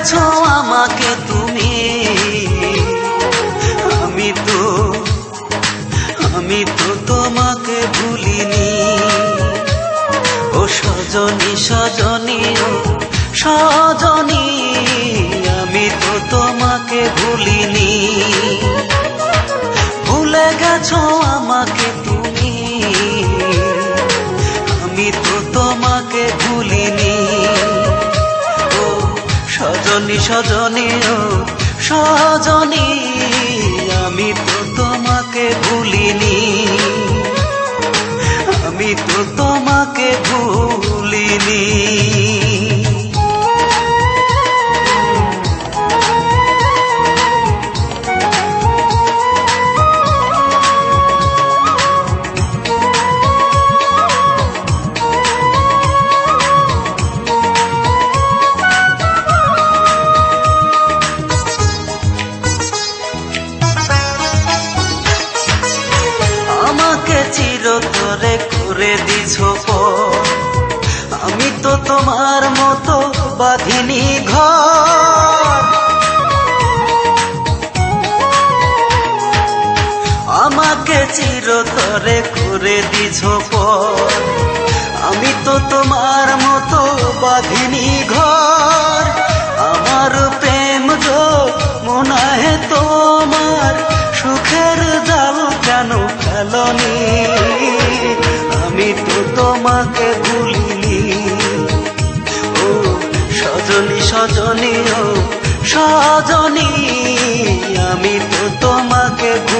করেছ আমাকে তুমি। আমি তো আমি তো তোমাকে ভুলিনি। ও সজনী সজনী সজনী, আমি তো তোমাকে ভুলিনি। ভুলে গেছো সজনী সজনী চিরতরে করে দিছ। আমি তো তোমার মতো বাঁধিনি ঘর আমাকে চিরতরে করে দিছ। আমি তো তোমার মতো বাঁধিনি ঘর আমার প্রেম যো মনে তোমার তোমাকে ভুলিনি ও সজনী সজনী ও সজনী আমি তো তোমাকে ভুলিনি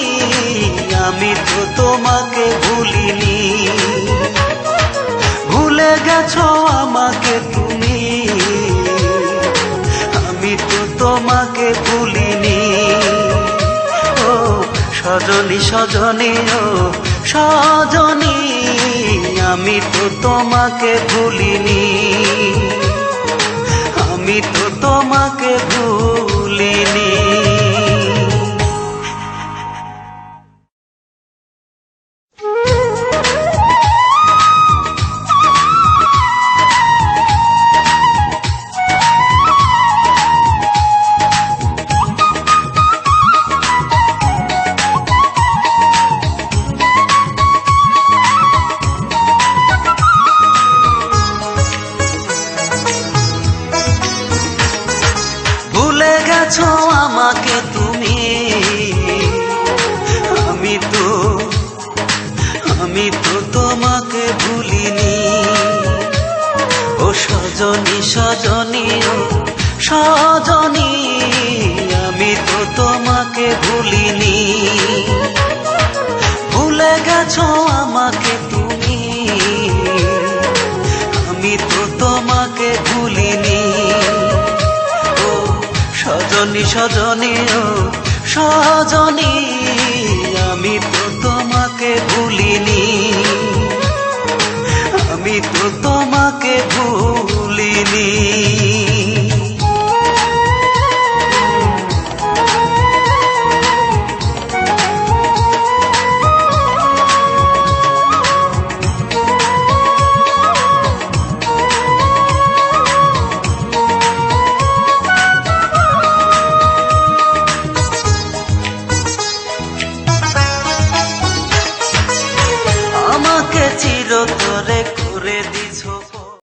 আমি তো তোমাকে ভুলিনি। ভুলে গেছো আমাকে তুমি। আমি তো তোমাকে ভুলিনি। ও সজনী সজনী, ও সজনী, আমি তো তোমাকে ভুলিনি। আমি তো তোমাকে ভুলিনি ভুলিনি ও সজনী সজনী ও সজনী আমি তো তোমাকে ভুলিনি। আমি তো তোমাকে ভুল